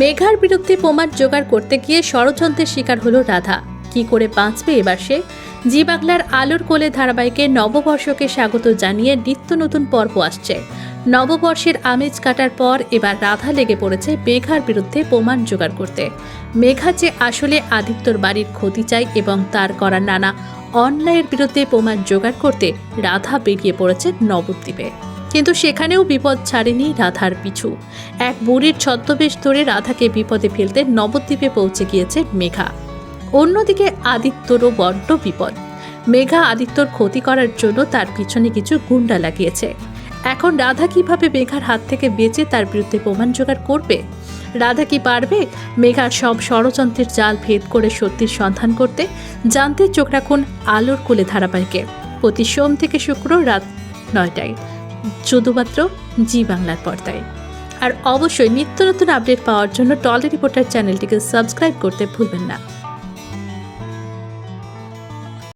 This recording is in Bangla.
মেঘার বিরুদ্ধে প্রমাণ জোগাড় করতে গিয়ে ষড়যন্ত্রের শিকার হলো রাধা। কি করে বাঁচবে এবার সে? জি বাংলার আলোর কোলে ধারাবাহিকে নববর্ষকে স্বাগত জানিয়ে নিত্য নতুন পর্ব আসছে। নববর্ষের আমেজ কাটার পর এবার রাধা লেগে পড়েছে মেঘার বিরুদ্ধে প্রমাণ জোগাড় করতে। মেঘা যে আসলে আদিত্যর বাড়ির ক্ষতি চাই এবং তার করা নানা অন্যায়ের বিরুদ্ধে প্রমাণ জোগাড় করতে রাধা বেরিয়ে পড়েছে নবদ্বীপে। কিন্তু সেখানেও বিপদ ছাড়েনি রাধার পিছু। এক বুড়ির ছদ্মবেশ ধরে রাধাকে বিপদে ফেলতে নবদ্বীপে পৌঁছে গিয়েছে মেঘা। অন্যদিকে আদিত্যরও বড্ড বিপদ। মেঘা আদিত্যর ক্ষতি করার জন্য তার পিছনে কিছু গুন্ডা লাগিয়েছে। এখন রাধা কীভাবে মেঘার হাত থেকে বেঁচে তার বিরুদ্ধে প্রমাণ জোগাড় করবে? রাধা কি পারবে মেঘার সব ষড়যন্ত্রের জাল ভেদ করে সত্যির সন্ধান করতে? জানতে চোখ রাখুন আলোর কোলে ধারাবাহিকে। প্রতি সোম থেকে শুক্র রাত নয়টায়। শুধুমাত্র জি বাংলার পর্দায়। আর অবশ্যই নিত্য নতুন আপডেট পাওয়ার জন্য টলি রিপোর্টার চ্যানেলটিকে সাবস্ক্রাইব করতে ভুলবেন না।